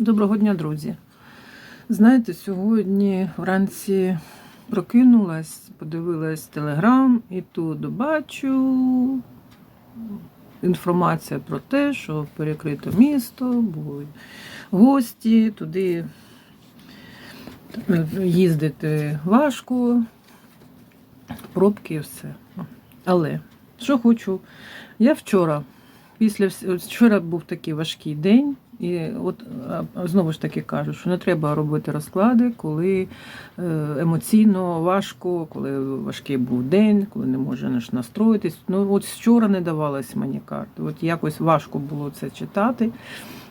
Доброго дня, друзі. Знаєте, сьогодні вранці прокинулась, подивилась телеграм і тут бачу інформація про те, що перекрито місто, будуть гості, туди їздити важко, пробки і все. Але що хочу, я вчора, після вчора був такий важкий день. І от знову ж таки кажу, що не треба робити розклади, коли е, емоційно важко, коли важкий був день, коли не можеш настроїтись. Ну от вчора не давалась мені карти. От якось важко було це читати.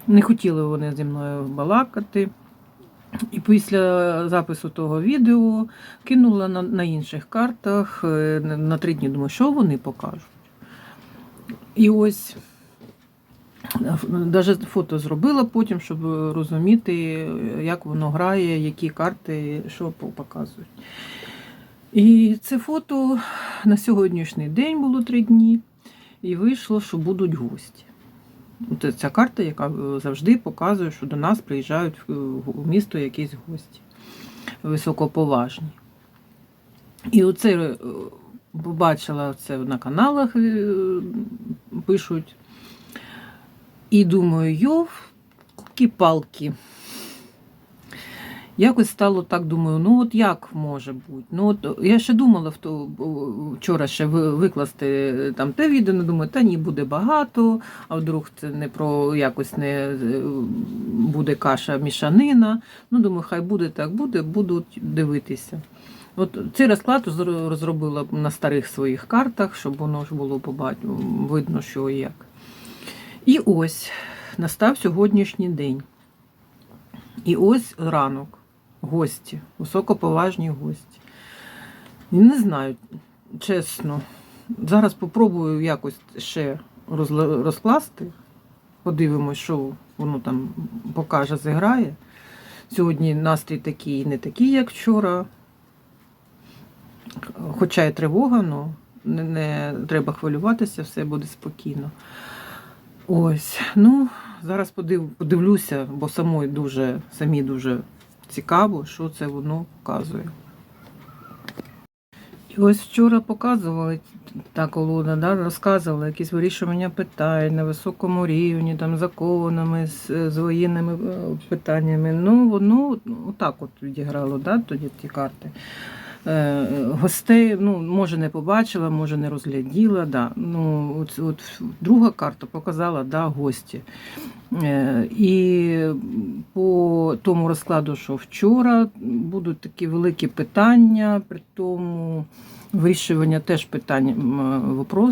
Не хотіли вони зі мною балакати. І після запису того відео кинула на, на інших картах е, на три дні. Думаю, що вони покажуть. І ось навіть фото зробила потім, щоб розуміти, як воно грає, які карти, що показують. І це фото на сьогоднішній день було три дні, і вийшло, що будуть гості. Це ця карта, яка завжди показує, що до нас приїжджають в в місто якісь гості високоповажні. І оце е, побачила це на каналах, е, пишуть. І думаю, йов, палки. Якось стало так, думаю, ну от як може бути? Ну от я ще думала в то вчора ще викласти е, там те відео, ну думаю, та ні, буде багато, а вдруг це не про якось не е, буде каша мішанина. Ну, думаю, хай буде так буде, будуть дивитися. От цей розклад розробила на старих своїх картах, щоб воно ж було побач... видно, що як. І ось настав сьогоднішній день. І ось ранок. Гості, високоповажні гості. Не знаю, чесно. Зараз попробую якось ще розкласти. Подивимось, що воно там покаже, зіграє. Сьогодні настрій такий не такий, як вчора. Хоча і тривога, але не, не треба хвилюватися, все буде спокійно. Ось, ну, зараз подив, подивлюся, бо самой дуже, самі дуже цікаво, що це воно показує. І ось вчора показували та колода, да, розказувала якісь вирішування питань на високому рівні, там, законами, з, з воєнними е, питаннями. Ну, воно отак от відіграло, да, тоді ті карти. Е, Гостей, ну, може, не побачила, може, не розгляділа. Да. Ну, от, от друга карта показала да, гості. Е, І по тому розкладу, що вчора будуть такі великі питання, при тому вирішування теж питань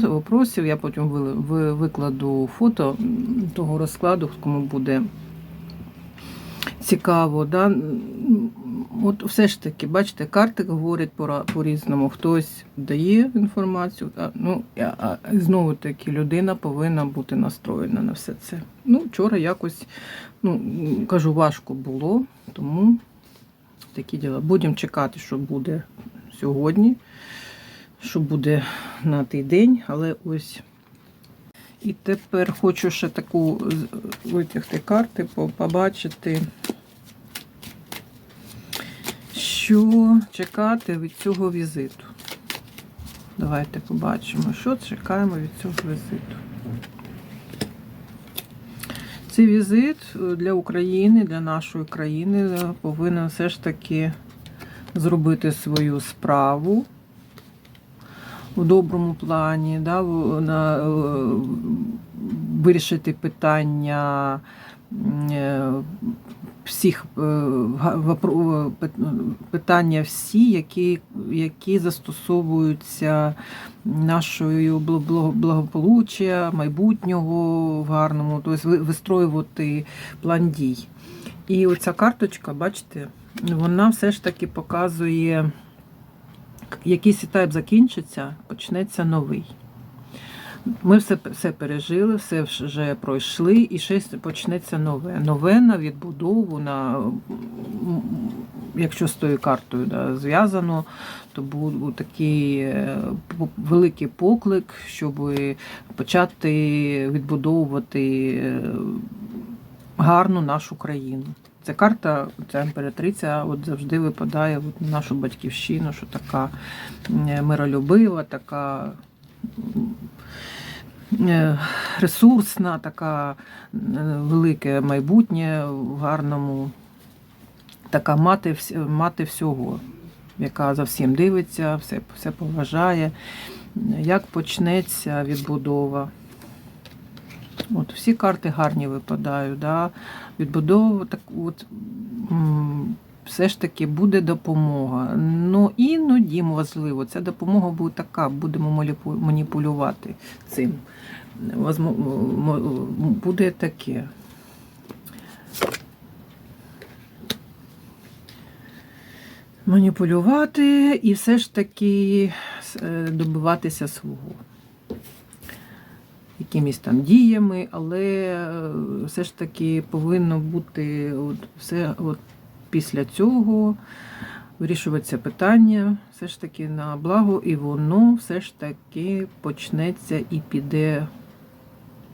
вопросів. Я потім ви- ви- викладу фото того розкладу, кому буде цікаво. Да? От все ж таки, бачите, карти говорять по-різному. Хтось дає інформацію, а, ну, а, знову таки людина повинна бути настроєна на все це. Ну, вчора якось, ну, кажу, важко було, тому такі діла. Будемо чекати, що буде сьогодні, що буде на той день, але ось. І тепер хочу ще таку витягти карти, побачити, що чекати від цього візиту. Давайте побачимо, що чекаємо від цього візиту. Цей візит е, для України, для нашої країни е, повинен все ж таки зробити свою справу в доброму плані, да, на, е, вирішити питання всіх е, е, пит- питання всі, які, які застосовуються нашою бл- бл- благополуччя, майбутнього в гарному, тобто вистроювати план дій. І оця карточка, бачите, вона все ж таки показує, якийсь етап закінчиться, почнеться новий. Ми все, все пережили, все вже пройшли, і ще почнеться нове. Нове на відбудову, на, якщо з тою картою да, зв'язано, то був такий е, великий поклик, щоб почати відбудовувати е, гарну нашу країну. Ця карта, ця імператриця от завжди випадає от на нашу батьківщину, що така миролюбива, така ресурсна, така е, велике майбутнє в гарному, така мати, мати всього, яка за всім дивиться, все, все поважає. Як почнеться відбудова? От, всі карти гарні випадають. Да? Відбудова так, от, все ж таки буде допомога. Ну іноді, можливо, ця допомога буде така, будемо маніпулювати цим. Буде таке. Маніпулювати і все ж таки е, добиватися свого якимись там діями, але е, все ж таки повинно бути от все от після цього вирішуватися питання, все ж таки на благо, і воно все ж таки почнеться і піде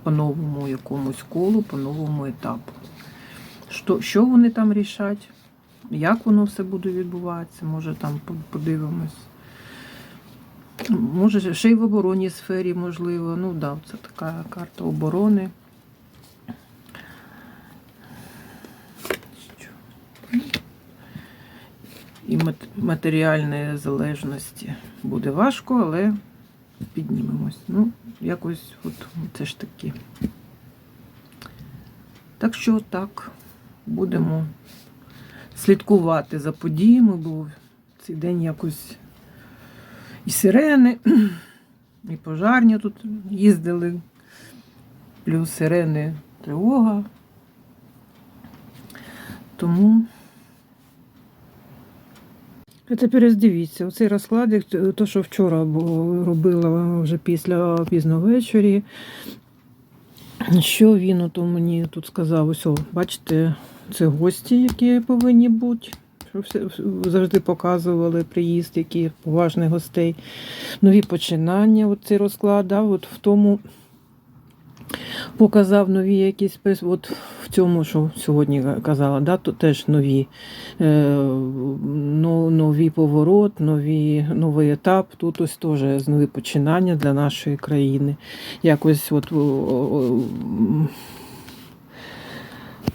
по новому якомусь колу, по новому етапу. Що, що вони там рішать? Як воно все буде відбуватися? Може там подивимось. Може, ще й в оборонній сфері, можливо. Ну, да, це така карта оборони. Що? І мат- матеріальної залежності буде важко, але піднімемось. Ну, якось от це ж таки. Так що так, будемо слідкувати за подіями, бо цей день якось і сирени, і пожарні тут їздили, плюс сирени тривога. Тому. А тепер дивіться, оцей розкладик, то, що вчора робила вже після пізно ввечері. Що він ото мені тут сказав? Ось, бачите, це гості, які повинні бути. Що все, завжди показували приїзд, які поважних гостей. Нові починання, от цей розклад, да, от в тому показав нові якісь от в цьому, що сьогодні казала, да, то теж нові, е, но- новий поворот, нові, новий етап. Тут ось теж нові починання для нашої країни. Якось от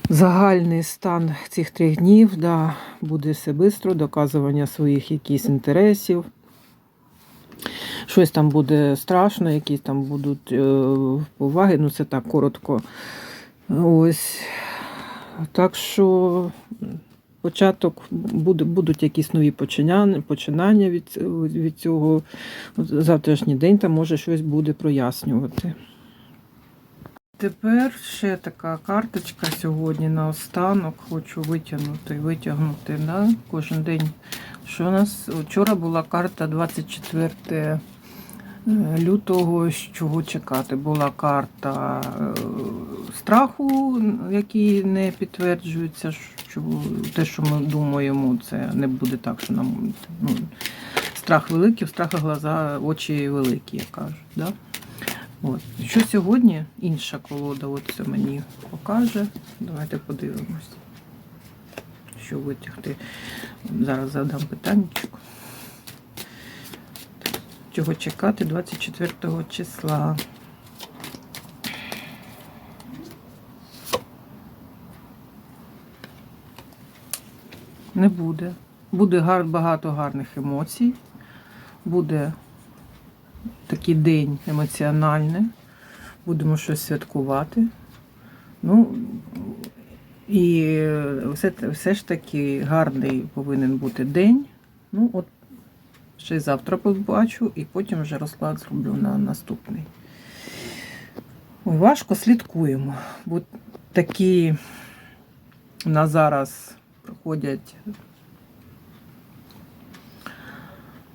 загальний стан цих трьох днів, да, буде все швидко, доказування своїх якісь інтересів. Щось там буде страшно, якісь там будуть е, поваги, ну це так коротко. Ось. Так що початок будуть якісь нові починання, від, від цього. Завтрашній день там може щось буде прояснювати. Тепер ще така карточка сьогодні на останок. Хочу витягнути, витягнути да? кожен день. Що у нас вчора була карта 24 е, лютого, з чого чекати. Була карта е, страху, який не підтверджується, що те, що ми думаємо, це не буде так, що нам ну, страх великий, в страха глаза, очі великі, як кажуть. Да? От. Що сьогодні інша колода це мені покаже. Давайте подивимось, що витягти. Зараз задам питаннячко. Чого чекати 24 числа. Не буде. Буде гар, багато гарних емоцій. Буде такий день емоціональний. Будемо щось святкувати. Ну, і все, все ж таки гарний повинен бути день. Ну, от ще й завтра побачу, і потім вже розклад зроблю на наступний. Ой, важко слідкуємо, бо такі на зараз проходять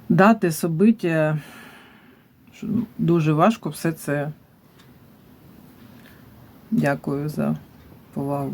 дати, собиття, що дуже важко все це. Дякую за повагу.